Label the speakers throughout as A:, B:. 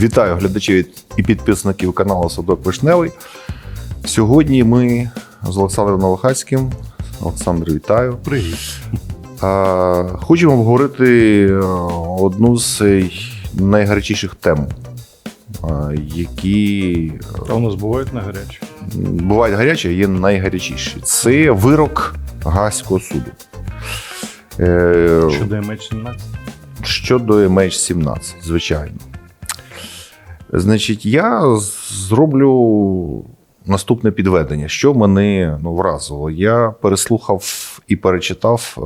A: Вітаю глядачів і підписників каналу Садок Вишневий. Сьогодні ми з Олександром Новохацьким. Олександр, вітаю.
B: Привіт.
A: Хочемо обговорити е, одну з е, найгарячіших тем, а, які
B: А у нас бувають на гарячі.
A: бувають гарячі, а є найгарячіші. Це вирок Гаазького суду. Е,
B: Щодо MH17.
A: Щодо MH17, звичайно. Значить, я зроблю наступне підведення. Що мене ну, вразило? Я переслухав і перечитав е,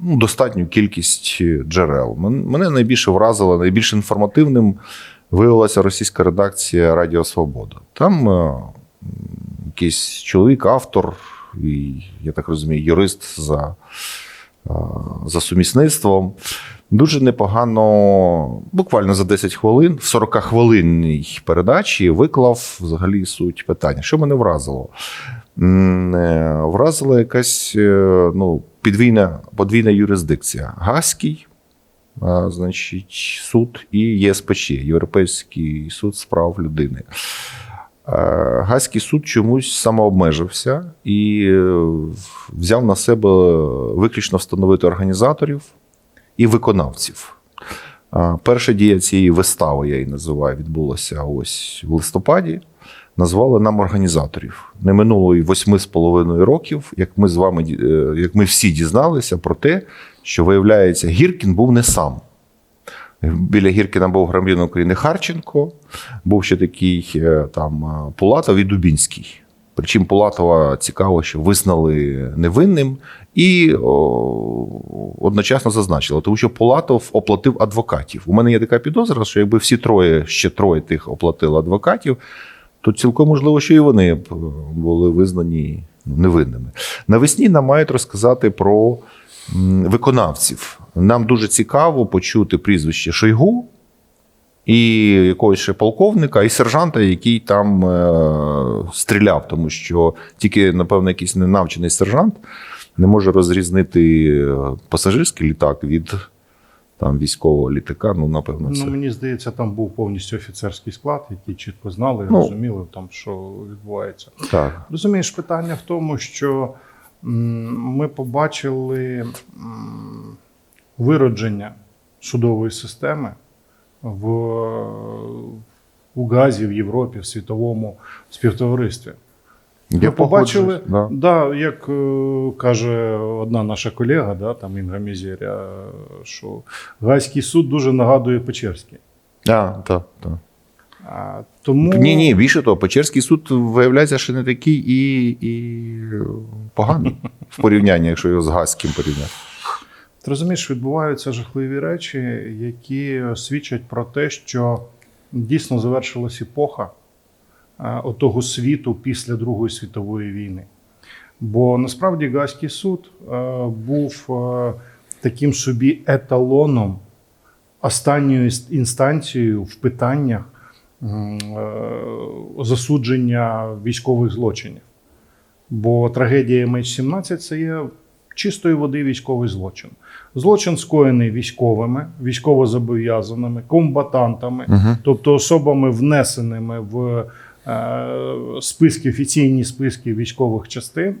A: ну, достатню кількість джерел. Мене найбільше вразило, найбільш інформативним виявилася російська редакція Радіо Свобода. Там е, якийсь чоловік, автор, і, я так розумію, юрист за, е, за сумісництвом. Дуже непогано, буквально за 10 хвилин, в 40-хвилинній передачі виклав взагалі суть питання. Що мене вразило? Е, Вразила якась е, ну, підвійна, подвійна юрисдикція. Гаазький, а, значить, суд і ЄСПЧ, Європейський суд з прав людини. Е, Гаазький суд чомусь самообмежився і е, взяв на себе виключно встановити організаторів і виконавців. Перша дія цієї вистави, я її називаю, відбулася ось в листопаді. Назвали нам організаторів. Не минуло й восьми з половиною років, як ми з вами е, як ми всі дізналися про те, що виявляється, Гіркін був не сам. Біля Гіркіна був громадянин України Харченко, був ще такий е, там е, Пулатов і Дубінський. Причому Пулатова цікаво, що визнали невинним і о, одночасно зазначили, тому що Пулатов оплатив адвокатів. У мене є така підозра, що якби всі троє, ще троє тих оплатили адвокатів, то цілком можливо, що і вони б е, були визнані невинними. Навесні нам мають розказати про виконавців. Нам дуже цікаво почути прізвище Шойгу і якогось ще полковника, і сержанта, який там е, стріляв, тому що тільки, напевно, якийсь ненавчений сержант не може розрізнити е, пасажирський літак від там, військового літака. Ну, напевно, це.
B: Ну, мені здається, там був повністю офіцерський склад, який чітко знали,
A: Ну.
B: розуміли, там, що відбувається.
A: Так.
B: Розумієш, питання в тому, що м, ми побачили м, виродження судової системи в, у Газі, в Європі, в світовому співтоваристві.
A: Я
B: Ми побачили,
A: да.
B: да, як е, каже одна наша колега, да, там Інга Мізеря, що Гайський суд дуже нагадує Печерський.
A: А, так, так.
B: А, тому
A: Ні, ні, більше того, Печерський суд виявляється, що не такий і, і поганий в порівнянні, якщо його з Гаазьким порівняти.
B: Ти розумієш, відбуваються жахливі речі, які свідчать про те, що дійсно завершилась епоха е, отого світу після Другої світової війни. Бо насправді Гаазький суд е, був е, таким собі еталоном, останньою інстанцією в питаннях засудження військових злочинів. Бо трагедія MH17 це є чистої води військовий злочин. Злочин скоєний військовими, військовозобов'язаними, комбатантами,
A: Угу.
B: тобто особами, внесеними в е, списки, офіційні списки військових частин.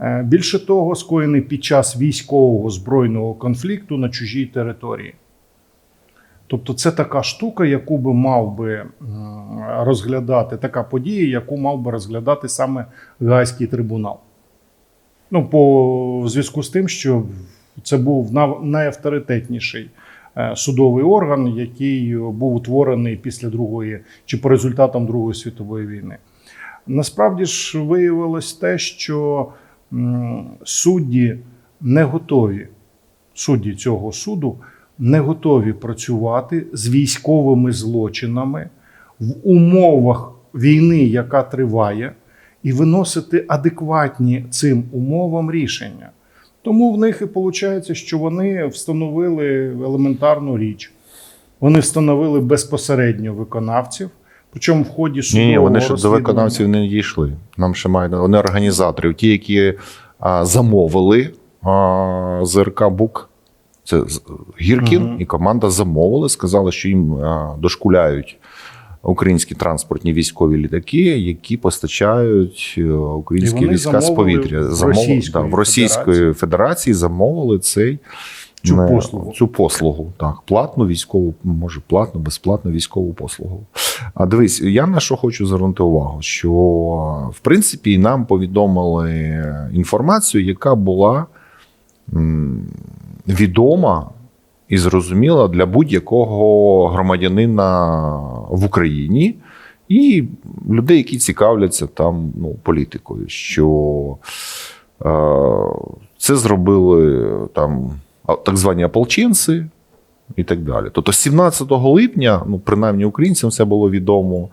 B: Е, Більше того, скоєний під час військового збройного конфлікту на чужій території. Тобто, це така штука, яку би мав би розглядати, така подія, яку мав би розглядати саме Гайський трибунал. Ну, по в зв'язку з тим, що це був найавторитетніший е, судовий орган, який був утворений після Другої чи по результатам Другої світової війни. Насправді ж виявилось те, що судді не готові, судді цього суду не готові працювати з військовими злочинами в умовах війни, яка триває, і виносити адекватні цим умовам рішення. Тому в них і виходить, що вони встановили елементарну річ. Вони встановили безпосередньо виконавців, причому в ході судового
A: ні, вони ще до виконавців не дійшли. Нам ще мають вони організаторів, ті, які а, замовили а, ЗРК БУК Це Гіркін
B: Мгм.
A: і команда замовили, сказали, що їм е, дошкуляють українські транспортні військові літаки, які постачають е, українські війська з повітря. Замовили,
B: Російської
A: да, в Російської Федерації замовили цей
B: Цю
A: е,
B: послугу.
A: Цю послугу, так, платну військову, може, платну, безплатну військову послугу. А дивись, я на що хочу звернути увагу, що в принципі нам повідомили інформацію, яка була м, відома і зрозуміла для будь-якого громадянина в Україні і людей, які цікавляться там ну, політикою. Що е, це зробили там так звані ополченці і так далі. Тобто, 17 липня, ну принаймні українцям це було відомо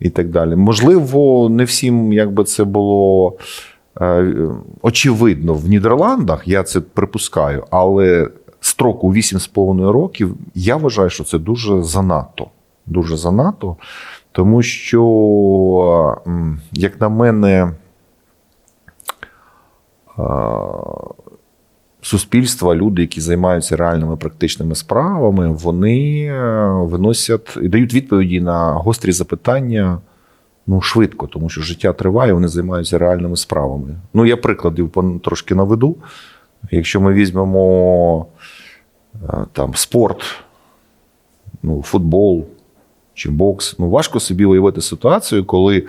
A: і так далі. Можливо, не всім якби це було е, очевидно в Нідерландах, я це припускаю, але строку 8,5 років я вважаю, що це дуже занадто. Дуже занадто, тому що, як на мене, е, суспільства, люди, які займаються реальними практичними справами, вони е, виносять і дають відповіді на гострі запитання ну, швидко, тому що життя триває, вони займаються реальними справами. Ну, я прикладів трошки наведу. Якщо ми візьмемо е, там спорт, ну, футбол чи бокс, ну важко собі уявити ситуацію, коли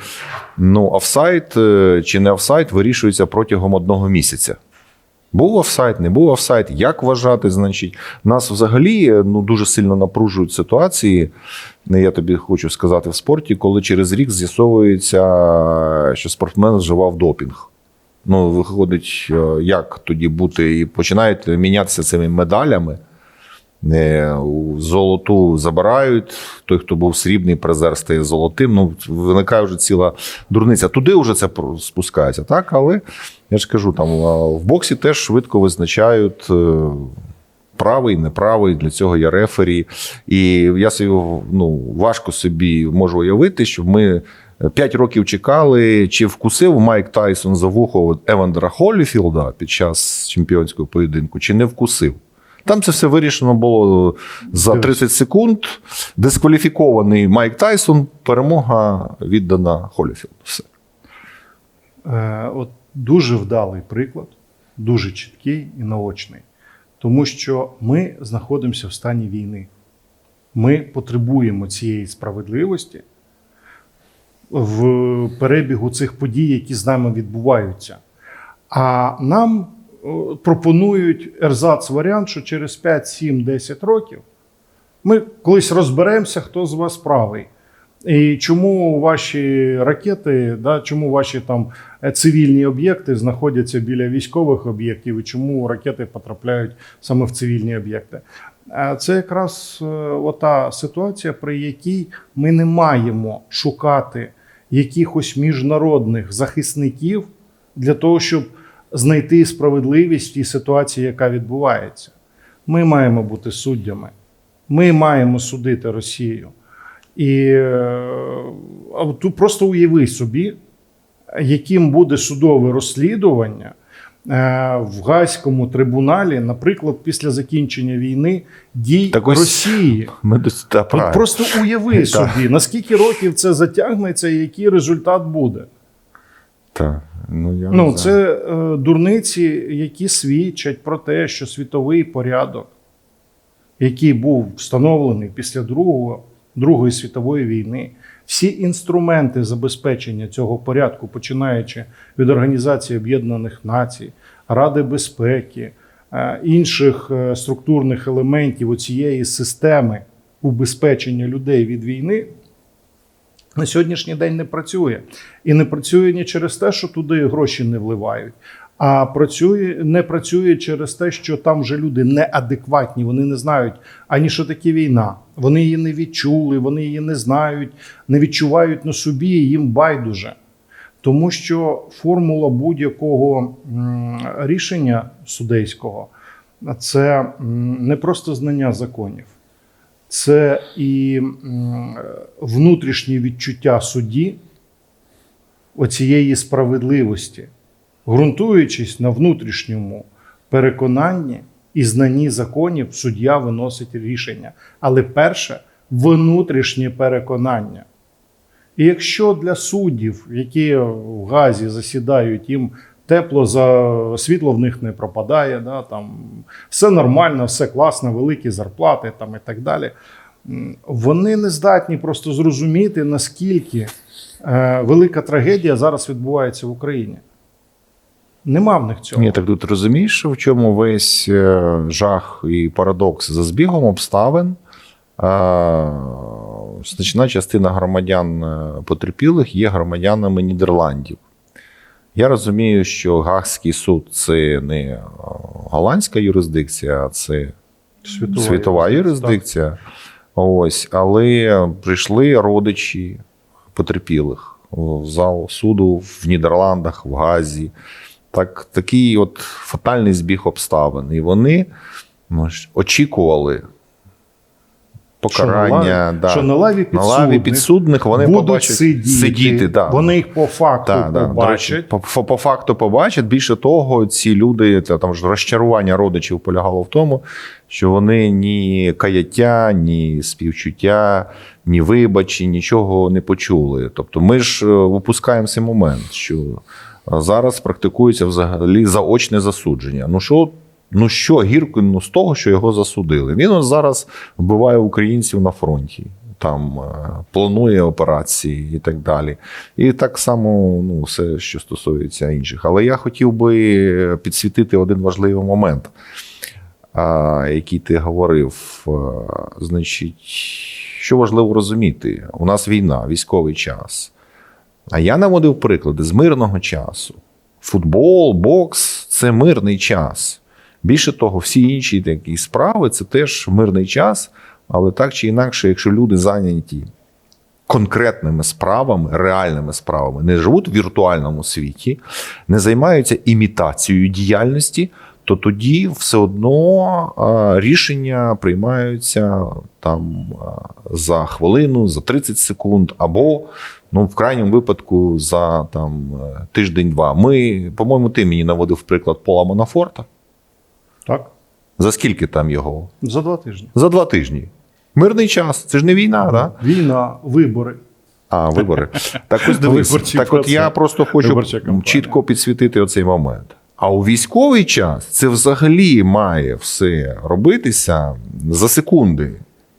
A: ну, офсайт е, чи не офсайт вирішується протягом одного місяця. Був офсайт, не був офсайт, як вважати, значить, нас взагалі е, ну, дуже сильно напружують ситуації. Я тобі хочу сказати в спорті, коли через рік з'ясовується, що спортсмен вживав допінг. Ну, виходить, е, як тоді бути, і починають мінятися цими медалями. Е, Золоту забирають. Той, хто був срібний, призер стає золотим. Ну, виникає вже ціла дурниця. Туди вже це спускається, так? Але я ж кажу, там в боксі теж швидко визначають. е, Правий, неправий, для цього є рефері. І я собі ну, важко собі можу уявити, що ми 5 років чекали, чи вкусив Майк Тайсон за вухо Евандера Холліфілда під час чемпіонського поєдинку, чи не вкусив. Там це все вирішено було за 30 секунд. Дискваліфікований Майк Тайсон, перемога віддана Холліфілду. Все.
B: Е, От дуже вдалий приклад, дуже чіткий і наочний. Тому що ми знаходимося в стані війни. Ми потребуємо цієї справедливості в перебігу цих подій, які з нами відбуваються. А нам пропонують ерзац варіант, що через 5, 7, 10 років ми колись розберемося, хто з вас правий. І чому ваші ракети, да, чому ваші там е, цивільні об'єкти знаходяться біля військових об'єктів, і чому ракети потрапляють саме в цивільні об'єкти? Е, Це якраз е, ота ситуація, при якій ми не маємо шукати якихось міжнародних захисників для того, щоб знайти справедливість в тій ситуації, яка відбувається. Ми маємо бути суддями. Ми маємо судити Росію. І е, тут просто уяви собі, яким буде судове розслідування е, в Гаазькому трибуналі, наприклад, після закінчення війни дій
A: Так ось-
B: Росії.
A: Ми та,
B: От просто уяви
A: Так.
B: собі, наскільки років це затягнеться і який результат буде.
A: Та, ну, я
B: Ну, це е, дурниці, які свідчать про те, що світовий порядок, який був встановлений після Другого, Другої світової війни, всі інструменти забезпечення цього порядку, починаючи від Організації Об'єднаних Націй, Ради безпеки, е, інших е, структурних елементів цієї системи убезпечення людей від війни, на сьогоднішній день не працює. І не працює не через те, що туди гроші не вливають, а працює, не працює через те, що там вже люди неадекватні, вони не знають ані що таке війна. Вони її не відчули, вони її не знають, не відчувають на собі, їм байдуже. Тому що формула будь-якого рішення судейського це не просто знання законів, це і внутрішнє відчуття судді оцієї справедливості, ґрунтуючись на внутрішньому переконанні, і знанні законів суддя виносить рішення. Але перше внутрішнє переконання. І якщо для суддів, які в Газі засідають, їм тепло за світло в них не пропадає, да, там все нормально, все класно, великі зарплати там, і так далі. Вони не здатні просто зрозуміти, наскільки е, велика трагедія зараз відбувається в Україні. Нема в них цього.
A: Ні, так тут розумієш, в чому весь е, жах і парадокс за збігом обставин. е, Значна частина громадян е, потерпілих є громадянами Нідерландів. Я розумію, що Гаагський суд це не е, голландська юрисдикція, а це
B: Світова,
A: світова юрисдикція. Ось, але прийшли родичі потерпілих в зал суду в Нідерландах, в Газі. Так, такий от фатальний збіг обставин. І вони ну, очікували покарання.
B: Що на лаві,
A: да.
B: що на лаві
A: на
B: підсудних,
A: лаві підсудних вони
B: будуть
A: побачать
B: сидіти,
A: сидіти да.
B: вони їх по факту
A: да. До
B: побачать.
A: речі, по, по, факту побачать. Більше того, ці люди, та, там ж розчарування родичів полягало в тому, що вони ні каяття, ні співчуття, ні вибачі, нічого не почули. Тобто ми ж е, випускаємо цей момент, що е, зараз практикується взагалі заочне засудження. Ну що? Ну що гірко ну, з того, що його засудили? Він зараз вбиває українців на фронті, там е, планує операції і так далі. І так само ну, все, що стосується інших. Але я хотів би підсвітити один важливий момент, а, який ти говорив. Значить, що важливо розуміти? У нас війна, військовий час. А я наводив приклади з мирного часу. Футбол, бокс це мирний час. Більше того, всі інші такі справи це теж мирний час, але так чи інакше, якщо люди зайняті конкретними справами, реальними справами, не живуть в віртуальному світі, не займаються імітацією діяльності, то тоді все одно рішення приймаються там за хвилину, за 30 секунд, або ну, в крайньому випадку за там е, тиждень-два. Ми, по-моєму, ти мені наводив приклад Пола Манафорта.
B: Так?
A: За скільки там його?
B: За два тижні.
A: За два тижні. Мирний час, це ж не війна, да?
B: Війна, вибори.
A: А, вибори. Так ось дивись. Так от я просто хочу чітко підсвітити оцей момент. А у військовий час це взагалі має все робитися за секунди.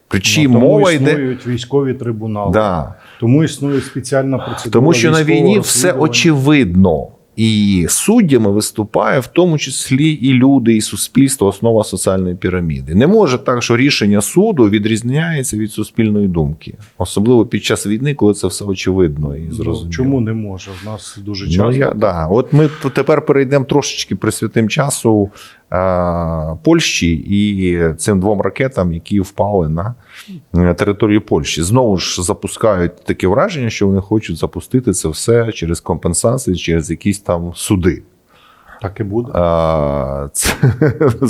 A: Причому
B: Ну,
A: мова йде.
B: існують військові трибунали.
A: Да.
B: Тому існує спеціальна процедура.
A: Тому що на війні все очевидно. І суддями виступає в тому числі і люди, і суспільство, основа соціальної піраміди. Не може так, що рішення суду відрізняється від суспільної думки, особливо під час війни, коли це все очевидно і
B: Ну,
A: зрозуміло.
B: Чому не може? В нас дуже часто.
A: Ну, я, да. От ми тепер перейдемо трошечки присвятим часу Польщі і цим двом ракетам, які впали на е, територію Польщі. Знову ж запускають таке враження, що вони хочуть запустити це все через компенсації, через якісь там суди.
B: Так і буде.
A: А, це,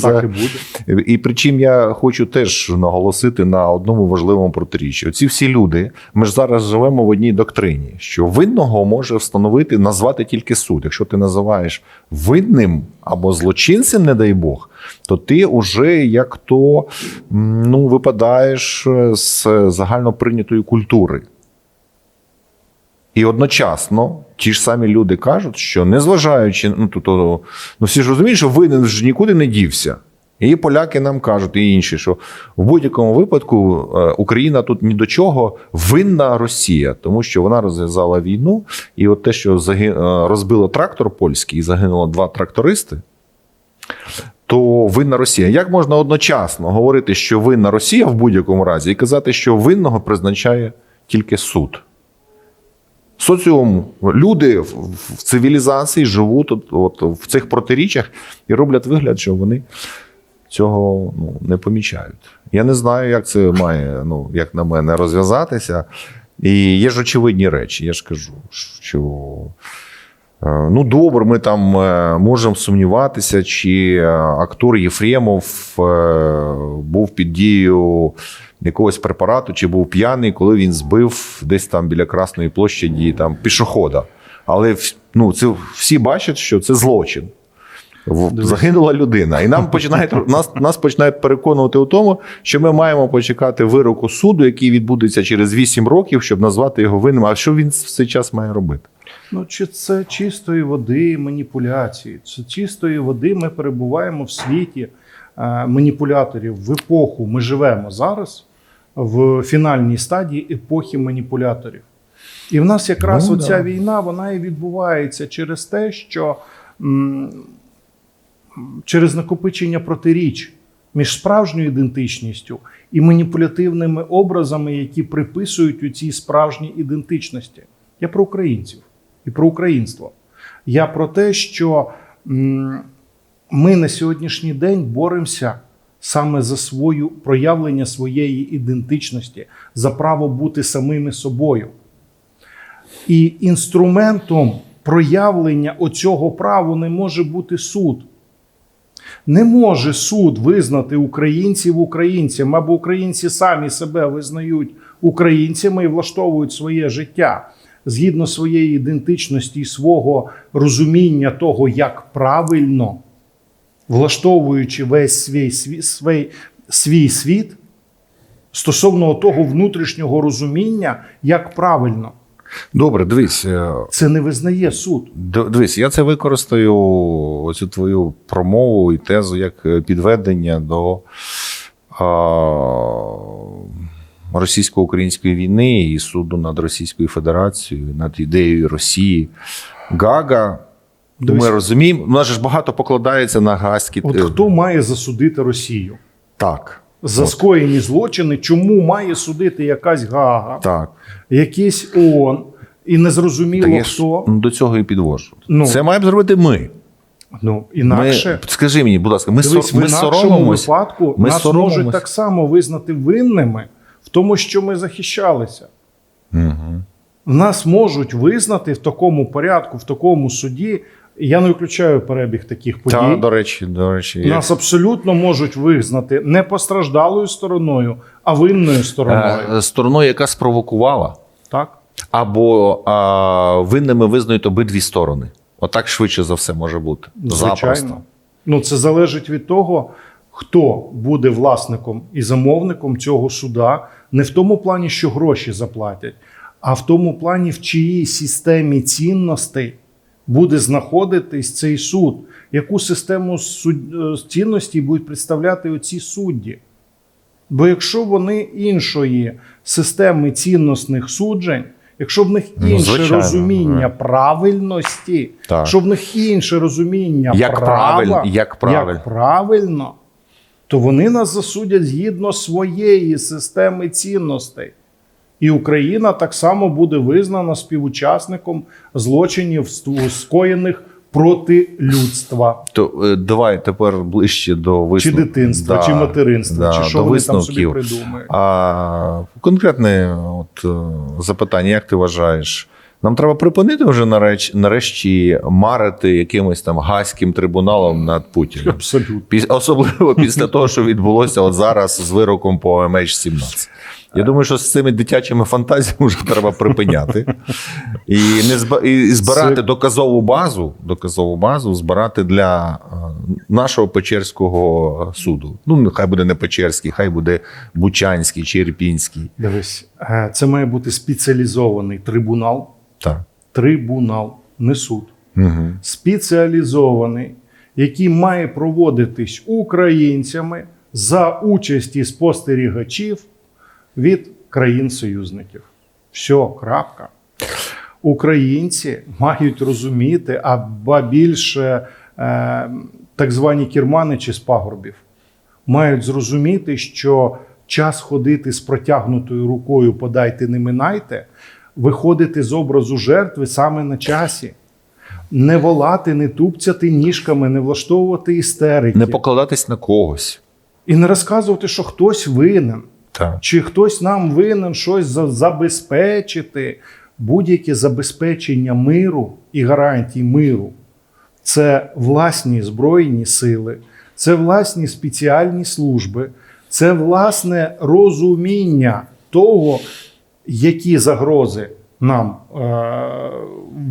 B: Так і буде.
A: і причому я хочу теж наголосити на одному важливому протиріччі. Оці всі люди, ми ж зараз живемо в одній доктрині, що винного може встановити, назвати тільки суд. Якщо ти називаєш винним або злочинцем, не дай Бог, то ти уже як то ну, випадаєш з загально прийнятої культури. І одночасно ті ж самі люди кажуть, що незважаючи, ну то ну всі ж розуміють, що винен ж нікуди не дівся. І поляки нам кажуть, і інші, що в будь-якому випадку е, Україна тут ні до чого винна Росія, тому що вона розв'язала війну, і от те, що заги- е, розбило трактор польський і загинуло два трактористи, то винна Росія. Як можна одночасно говорити, що винна Росія в будь-якому разі, і казати, що винного призначає тільки суд? Соціум, люди в, цивілізації живуть от, от, в цих протиріччях і роблять вигляд, що вони цього ну, не помічають. Я не знаю, як це має, ну, як на мене, розв'язатися. І є ж очевидні речі. Я ж кажу, що е, ну, добре, ми там е, можемо сумніватися, чи е, актор Єфремов був під дією якогось препарату, чи був п'яний, коли він збив десь там біля Красної площаді там, пішохода. Але ну, це всі бачать, що це злочин. Загинула людина, і нам починають нас, нас починають переконувати у тому, що ми маємо почекати вироку суду, який відбудеться через 8 років, щоб назвати його винним. А що він в цей час має робити?
B: Ну, чи це чистої води маніпуляції? Це чистої води ми перебуваємо в світі е, маніпуляторів в епоху. Ми живемо зараз в фінальній стадії епохи маніпуляторів. І в нас якраз
A: Ну,
B: оця
A: да.
B: війна вона і відбувається через те, що м, через накопичення протиріч між справжньою ідентичністю і маніпулятивними образами, які приписують у цій справжній ідентичності. Я про українців і про українство. Я про те, що м, ми на сьогоднішній день боремося саме за свою проявлення своєї ідентичності, за право бути самими собою. І інструментом проявлення оцього праву не може бути суд. Не може суд визнати українців українцями, або українці самі себе визнають українцями і влаштовують своє життя згідно своєї ідентичності і свого розуміння того, як правильно, влаштовуючи весь свій, свій, свій, світ стосовно того внутрішнього розуміння, як правильно.
A: Добре, дивись. е,
B: Це не визнає суд.
A: Дивись, я це використаю оцю твою промову і тезу як е, підведення до російсько-української війни і суду над Російською Федерацією, над ідеєю Росії. Гага.
B: Дивись.
A: Ми розуміємо, у нас ж багато покладається на гаські.
B: От
A: е,
B: хто має засудити Росію?
A: Так.
B: За скоєні злочини, чому має судити якась Гага,
A: Так.
B: якийсь ООН, і незрозуміло
A: Так я
B: хто.
A: ну, до цього і підвожу.
B: Ну.
A: це маємо зробити ми.
B: Ну, інакше.
A: Ми, скажи мені, будь ласка, ми,
B: Дивись,
A: ми
B: в
A: соромимось.
B: випадку
A: ми
B: нас
A: соромимось.
B: можуть так само визнати винними в тому, що ми захищалися.
A: Угу.
B: Нас можуть визнати в такому порядку, в такому суді. Я не виключаю перебіг таких подій.
A: Так, до речі, до речі.
B: Нас абсолютно можуть визнати не постраждалою стороною, а винною стороною.
A: Е, стороною, яка спровокувала,
B: Так?
A: або а, винними визнають обидві сторони. Отак швидше за все може бути. Запросто.
B: Ну, це залежить від того, хто буде власником і замовником цього суда, не в тому плані, що гроші заплатять, а в тому плані, в чиїй системі цінностей буде знаходитись цей суд, яку систему е, цінностей будуть представляти оці судді. Бо якщо вони іншої системи цінностних суджень, якщо в них
A: Ну,
B: інше
A: звичайно,
B: розуміння правильності,
A: Так.
B: якщо в них інше розуміння
A: Як
B: права,
A: правильно, як правильно.
B: як правильно, то вони нас засудять згідно своєї системи цінностей. І Україна так само буде визнана співучасником злочинів, скоєних проти людства.
A: То е, давай тепер ближче до
B: Чи дитинства,
A: Да,
B: чи материнства,
A: да,
B: чи що
A: до
B: вони там собі
A: висновків.
B: придумають.
A: А конкретне от, е, запитання: як ти вважаєш? Нам треба припинити вже нареч, нарешті марити якимось там гаським трибуналом над Путіним.
B: Абсолютно.
A: Піс- Особливо після того, що відбулося от зараз з вироком по MH17. Я думаю, що з цими дитячими фантазіями вже треба припиняти. І не і збирати
B: Це-
A: доказову базу, доказову базу збирати для е, нашого Печерського суду. Ну, нехай буде не Печерський, хай буде Бучанський чи Ірпінський.
B: Дивись, е, це має бути спеціалізований трибунал.
A: Так.
B: Трибунал, не суд.
A: Угу.
B: спеціалізований, який має проводитись українцями за участі спостерігачів від країн-союзників. Все, крапка. Українці мають розуміти, а ба більше е, так звані керманичі з пагорбів, мають зрозуміти, що час ходити з протягнутою рукою подайте, не минайте, виходити з образу жертви саме на часі. Не волати, не тупцяти ніжками, не влаштовувати істерики.
A: Не покладатись на когось.
B: І не розказувати, що хтось винен,
A: Так.
B: чи хтось нам винен щось забезпечити. Будь-яке забезпечення миру і гарантій миру це власні збройні сили, це власні спеціальні служби, це власне розуміння того, які загрози нам е-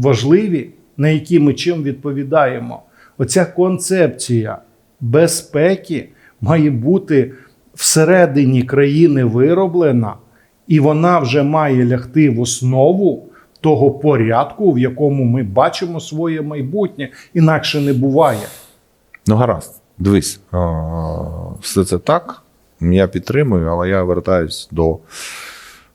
B: важливі, на які ми чим відповідаємо. Оця концепція безпеки має бути всередині країни вироблена, і вона вже має лягти в основу того порядку, в якому ми бачимо своє майбутнє. Інакше не буває.
A: Ну, гаразд, дивись, все це так. Я підтримую, але я вертаюсь до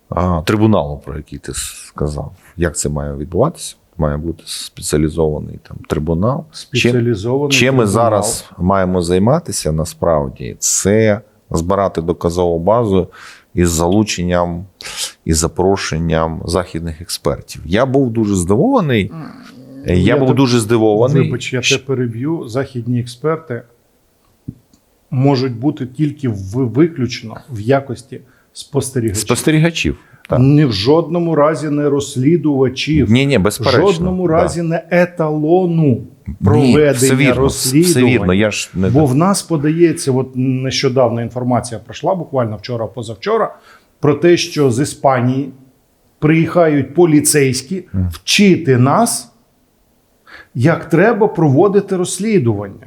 A: а, трибуналу, про який ти сказав. Як це має відбуватися? Має бути спеціалізований там трибунал.
B: Спеціалізований
A: чим ми
B: трибунал.
A: зараз маємо займатися насправді, це збирати доказову базу із залученням і запрошенням західних експертів. Я був дуже здивований. Я,
B: Я
A: був
B: тебе-
A: дуже здивований.
B: Вибач, я тебе переб'ю. Західні експерти можуть бути тільки в виключно в якості спостерігачів.
A: Спостерігачів. Так.
B: Ні в жодному разі не розслідувачів,
A: Ні, ні,
B: в
A: безперечно.
B: жодному
A: да.
B: разі не еталону
A: Ні,
B: проведення
A: все вірно,
B: розслідувань.
A: Все вірно, я ж не
B: Бо в нас подається, от нещодавно інформація пройшла, буквально вчора, позавчора, про те, що з Іспанії приїхають поліцейські вчити нас, як треба проводити розслідування.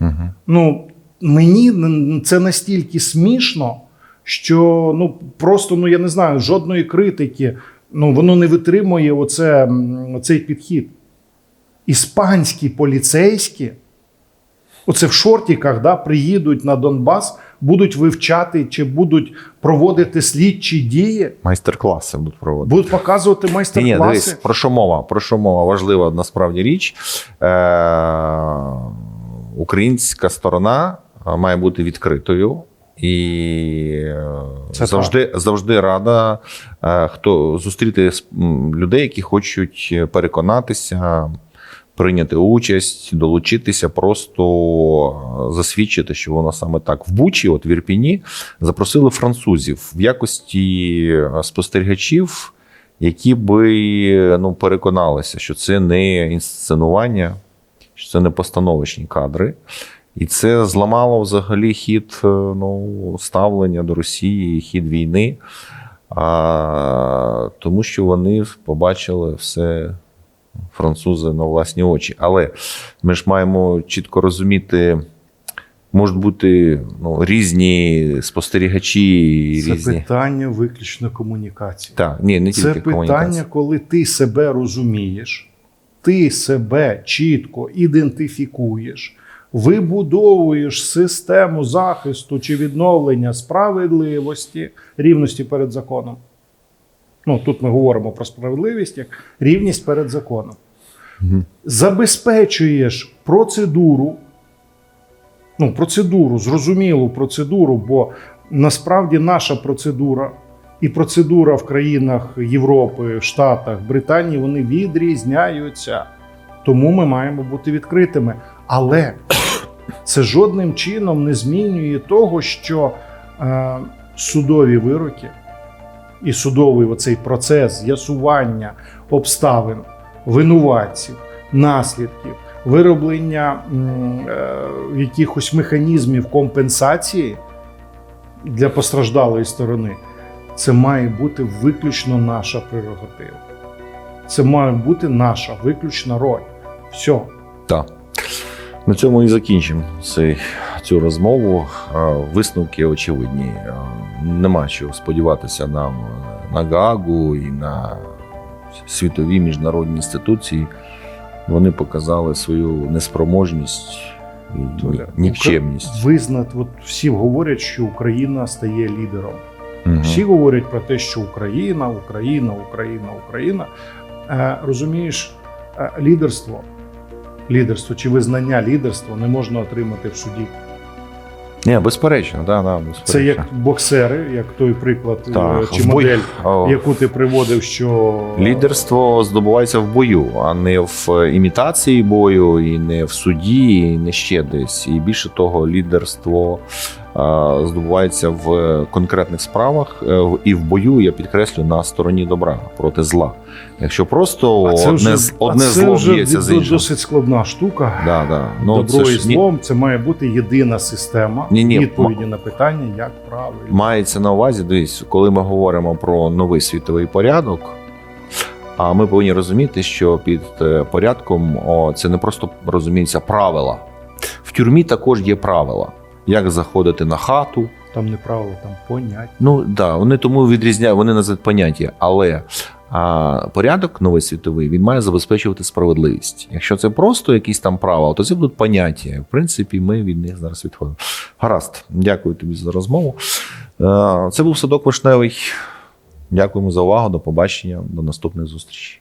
A: Мгм.
B: Ну, мені це настільки смішно, що ну просто ну я не знаю жодної критики. Ну воно не витримує оце, м, цей підхід. Іспанські поліцейські, оце в шортіках, да, приїдуть на Донбас, будуть вивчати чи будуть проводити слідчі дії,
A: майстер-класи будуть проводити.
B: будуть показувати
A: Ні, ні,
B: майстер-класи.
A: дивись, про що мова? Про що мова? Важлива насправді річ. Е- українська сторона е, має бути відкритою. І е,
B: Це
A: завжди, завжди рада е, хто зустріти людей, які хочуть переконатися, прийняти участь, долучитися, просто е, засвідчити, що воно саме так. В Бучі, от в Ірпіні, запросили французів в якості спостерігачів, які би ну, переконалися, що це не інсценування, що це не постановочні кадри. І це зламало взагалі хід е, ну, ставлення до Росії, хід війни, а, тому що вони побачили все французи на власні очі. Але ми ж маємо чітко розуміти. можуть бути ну, різні спостерігачі,
B: Це
A: різні.
B: питання виключно комунікації.
A: Так, ні, не
B: Це питання, коли ти себе розумієш, ти себе чітко ідентифікуєш, вибудовуєш систему захисту чи відновлення справедливості, рівності перед законом. Ну, тут ми говоримо про справедливість як рівність перед законом. Забезпечуєш процедуру, ну, процедуру, зрозумілу процедуру, бо насправді наша процедура і процедура в країнах Європи, Штатах, Британії вони відрізняються. Тому ми маємо бути відкритими. Але це жодним чином не змінює того, що е, судові вироки і судовий оцей процес з'ясування обставин, винуватців, наслідків, вироблення е, якихось механізмів компенсації для постраждалої сторони. Це має бути виключно наша прерогатива. Це має бути наша виключна роль. Все.
A: Так. На цьому і закінчимо цей, цю розмову. Е, Висновки очевидні. Е, Нема чого сподіватися нам на Гаагу і на світові міжнародні інституції. Вони показали свою неспроможність і нікчемність.
B: Визнат, от всі говорять, що Україна стає лідером.
A: Мгм.
B: Всі говорять про те, що Україна, Україна, Україна, Україна. Е, розумієш, е, лідерство, лідерство чи визнання лідерства не можна отримати в суді.
A: Ні, безперечно, да, да, безперечно.
B: Це як боксери, як той приклад е,
A: Так,
B: чи
A: бой-
B: модель, яку ти приводив, що
A: Лідерство здобувається в бою, а не в імітації бою, і не в суді, і не ще десь. І більше того, лідерство здобувається в конкретних справах е, і в бою, я підкреслю, на стороні добра проти зла. Якщо просто
B: А це
A: одне,
B: вже,
A: з-
B: а
A: одне
B: це
A: зло
B: вже
A: б'ється з іншим.
B: досить складна штука.
A: Да, да. Ну,
B: Добро
A: це
B: і
A: ж ні-
B: злом це має бути єдина система
A: Ні-ні,
B: відповіді на питання, як правильно.
A: Мається на увазі, дивись, коли ми говоримо про новий світовий порядок, А ми повинні розуміти, що під е, порядком о, це не просто розуміється правила. В тюрмі також є правила, як заходити на хату.
B: Там не правило, там понять.
A: Ну да, вони тому відрізняють, вони називають поняття, але. А порядок новий світовий він має забезпечувати справедливість. Якщо це просто якісь там правила, то це будуть поняття. В принципі, ми від них зараз відходимо. Гаразд, дякую тобі за розмову. Е, Це був садок вишневий. Дякуємо за увагу. До побачення, до наступних зустрічей.